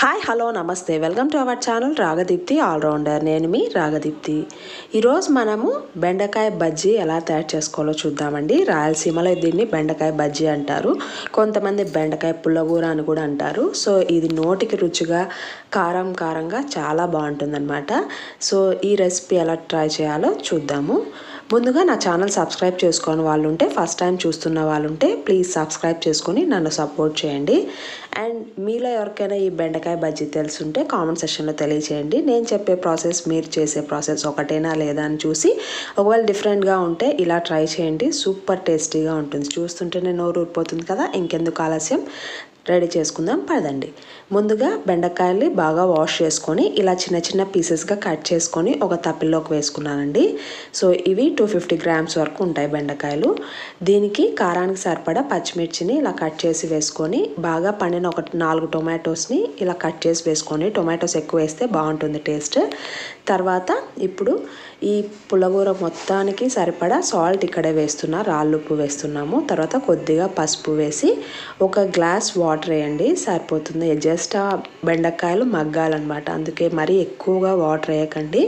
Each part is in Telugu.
హాయ్ హలో నమస్తే welcome to our channel Ragadeepthi allrounder నేను మీ రాగదీప్తి ఈరోజు మనము బెండకాయ బజ్జీ ఎలా తయారు చేసుకోవాలో చూద్దామండి. రాయలసీమలో దీన్ని బెండకాయ బజ్జీ అంటారు. కొంతమంది బెండకాయ పుల్లగూర అని కూడా అంటారు. సో ఇది నోటికి రుచిగా కారం కారంగా చాలా బాగుంటుందన్నమాట. సో ఈ రెసిపీ ఎలా ట్రై చేయాలో చూద్దాము. ముందుగా నా ఛానల్ సబ్స్క్రైబ్ చేసుకొని వాళ్ళు ఉంటే ఫస్ట్ టైం చూస్తున్న వాళ్ళు ఉంటే ప్లీజ్ సబ్స్క్రైబ్ చేసుకొని నన్ను సపోర్ట్ చేయండి. అండ్ మీలో ఎవరికైనా ఈ బెండకాయ బజ్జీ తెలుసుంటే కామెంట్ సెక్షన్లో తెలియచేయండి. నేను చెప్పే ప్రాసెస్ మీరు చేసే ప్రాసెస్ ఒకటేనా లేదా అని చూసి ఒకవేళ డిఫరెంట్గా ఉంటే ఇలా ట్రై చేయండి. సూపర్ టేస్టీగా ఉంటుంది. చూస్తుంటేనే నోరు ఊరిపోతుంది కదా. ఇంకెందుకు ఆలస్యం? రెడీ చేసుకుందాం. పదండి. ముందుగా బెండకాయలు బాగా వాష్ చేసుకొని ఇలా చిన్న చిన్న పీసెస్గా కట్ చేసుకొని ఒక తప్పిల్లోకి వేసుకున్నానండి. సో ఇవి టూ ఫిఫ్టీ గ్రామ్స్ వరకు ఉంటాయి బెండకాయలు. దీనికి కారానికి సరిపడా పచ్చిమిర్చిని ఇలా కట్ చేసి వేసుకొని బాగా పని నేను ఒక నాలుగు టొమాటోస్ని ఇలా కట్ చేసి వేసుకొని టొమాటోస్ ఎక్కువ వేస్తే బాగుంటుంది టేస్ట్. తర్వాత ఇప్పుడు ఈ పులగూర మొత్తానికి సరిపడా సాల్ట్ ఇక్కడే వేస్తున్నా రాళ్ళుప్పు వేస్తున్నాము. తర్వాత కొద్దిగా పసుపు వేసి ఒక గ్లాస్ వాటర్ వేయండి. సరిపోతుంది. జస్ట్ ఆ బెండకాయలు మగ్గాలన్నమాట. అందుకే మరీ ఎక్కువగా వాటర్ వేయకండి.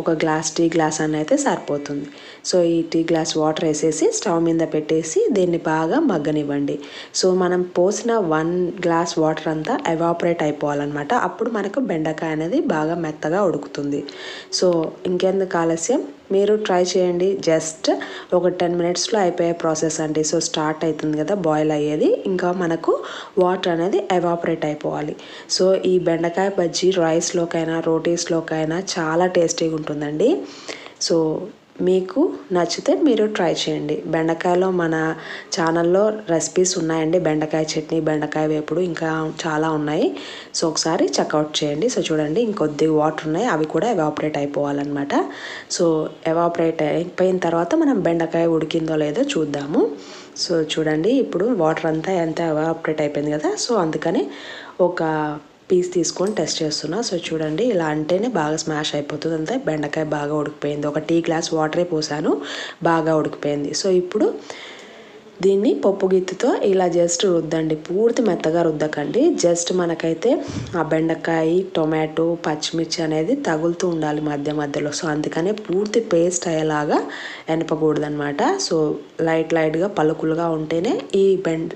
ఒక గ్లాస్ టీ గ్లాస్ అని అయితే సరిపోతుంది. సో ఈ టీ గ్లాస్ వాటర్ వేసేసి స్టవ్ మీద పెట్టేసి దీన్ని బాగా మగ్గనివ్వండి. సో మనం పోసిన వన్ గ్లాస్ వాటర్ అంతా ఎవాపరేట్ అయిపోవాలన్నమాట. అప్పుడు మనకు బెండకాయ అనేది బాగా మెత్తగా ఉడుకుతుంది. సో ఇంకెందుకు ఆలస్యం? మీరు ట్రై చేయండి. జస్ట్ ఒక టెన్ మినిట్స్లో అయిపోయే ప్రాసెస్ అండి. సో స్టార్ట్ అవుతుంది కదా బాయిల్ అయ్యేది. ఇంకా మనకు వాటర్ అనేది ఎవాపరేట్ అయిపోవాలి. సో ఈ బెండకాయ బజ్జీ రైస్లోకైనా రోటీస్లోకైనా చాలా టేస్టీగా ఉంటుందండి సో మీకు నచ్చితే మీరు ట్రై చేయండి. బెండకాయలో మన ఛానల్లో రెసిపీస్ ఉన్నాయండి. బెండకాయ చట్నీ బెండకాయ వేపుడు ఇంకా చాలా ఉన్నాయి. సో ఒకసారి చెక్అవుట్ చేయండి. సో చూడండి ఇంకొద్ది వాటర్ ఉన్నాయి. అవి కూడా ఎవాపరేట్ అయిపోవాలన్నమాట. సో ఎవాపరేట్ అయిపోయిన తర్వాత మనం బెండకాయ ఉడికిందో లేదో చూద్దాము. సో చూడండి ఇప్పుడు వాటర్ అంతా ఎంత ఎవాపరేట్ అయిపోయింది కదా? సో అందుకని ఒక పీస్ తీసుకొని టెస్ట్ చేస్తున్నా. సో చూడండి ఇలా అంటేనే బాగా స్మాష్ అయిపోతుంది అంతే. బెండకాయ బాగా ఉడికిపోయింది. ఒక టీ గ్లాస్ వాటరే పోసాను బాగా ఉడికిపోయింది. సో ఇప్పుడు దీన్ని పప్పు గిత్తితో ఇలా జస్ట్ రుద్దండి. పూర్తి మెత్తగా రుద్దకండి. జస్ట్ మనకైతే ఆ బెండకాయ టొమాటో పచ్చిమిర్చి అనేది తగులుతూ ఉండాలి మధ్య మధ్యలో. సో అందుకనే పూర్తి పేస్ట్ అయ్యేలాగా ఎనపకూడదనమాట సో లైట్ లైట్గా పలుకులుగా ఉంటేనే ఈ బెండ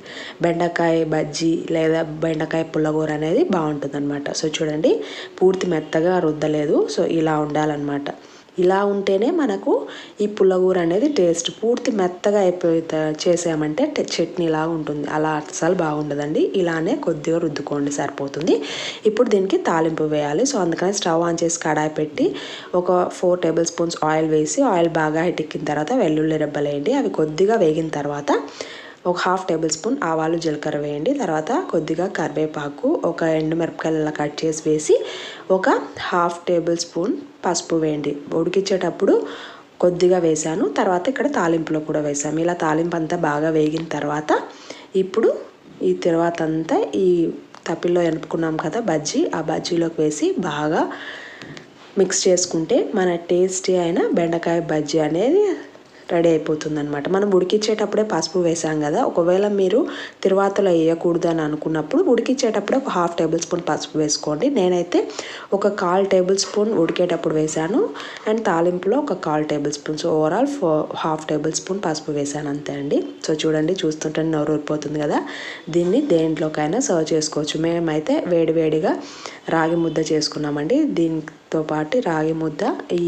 బెండకాయ బజ్జీ లేదా బెండకాయ పుల్లగూర అనేది బాగుంటుంది సో చూడండి పూర్తి మెత్తగా రుద్దలేదు. సో ఇలా ఉండాలన్నమాట. ఇలా ఉంటేనే మనకు ఈ పుల్లగూర అనేది టేస్ట్ పూర్తి మెత్తగా అయిపోతా చేసామంటే చట్నీ ఉంటుంది. అలా అసలు బాగుండదండి. ఇలానే కొద్దిగా రుద్దుకోండి సరిపోతుంది. ఇప్పుడు దీనికి తాలింపు వేయాలి. సో అందుకని స్టవ్ ఆన్ చేసి కడాయి పెట్టి ఒక ఫోర్ టేబుల్ స్పూన్స్ ఆయిల్ వేసి ఆయిల్ బాగా హిటెక్కిన తర్వాత వెల్లుల్లి రెబ్బలేయండి. అవి కొద్దిగా వేగిన తర్వాత ఒక హాఫ్ టేబుల్ స్పూన్ ఆవాలు జీలకర్ర వేయండి. తర్వాత కొద్దిగా కరివేపాకు ఒక ఎండు మిరపకాయలు కట్ చేసి వేసి ఒక హాఫ్ టేబుల్ స్పూన్ పసుపు వేయండి. ఉడికించేటప్పుడు కొద్దిగా వేసాను. తర్వాత ఇక్కడ తాలింపులో కూడా వేసాము. ఇలా తాలింపు అంతా బాగా వేగిన తర్వాత ఇప్పుడు ఈ తర్వాత అంతా ఈ తప్పిలో ఎనుపుకున్నాం కదా బజ్జీ ఆ బజ్జీలోకి వేసి బాగా మిక్స్ చేసుకుంటే మన టేస్టీ అయిన బెండకాయ బజ్జీ అనేది రెడీ అయిపోతుంది అనమాట మనం ఉడికించేటప్పుడే పసుపు వేసాం కదా ఒకవేళ మీరు తిరువాతలో వేయకూడదు అని అనుకున్నప్పుడు ఉడికించేటప్పుడే ఒక హాఫ్ టేబుల్ స్పూన్ పసుపు వేసుకోండి. నేనైతే ఒక కాల్ టేబుల్ స్పూన్ ఉడికేటప్పుడు వేసాను అండ్ తాలింపులో ఒక కాల్ టేబుల్ స్పూన్. సో ఓవరాల్ ఫో హాఫ్ టేబుల్ స్పూన్ పసుపు వేసాను అంతే అండి. సో చూడండి చూస్తుంటే నోరు ఊరిపోతుంది కదా. దీన్ని దేంట్లోకైనా సర్వ్ చేసుకోవచ్చు. మేమైతే వేడివేడిగా రాగి ముద్ద చేసుకున్నామండి. తో పాటు రాగి ముద్ద ఈ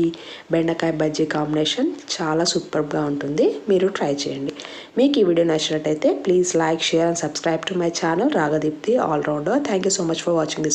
బెండకాయ బజ్జీ కాంబినేషన్ చాలా సూపర్గా ఉంటుంది. మీరు ట్రై చేయండి. మీకు ఈ వీడియో నచ్చినట్టయితే please like share and subscribe to my channel. Ragadeepthi allrounder thank you so much for watching this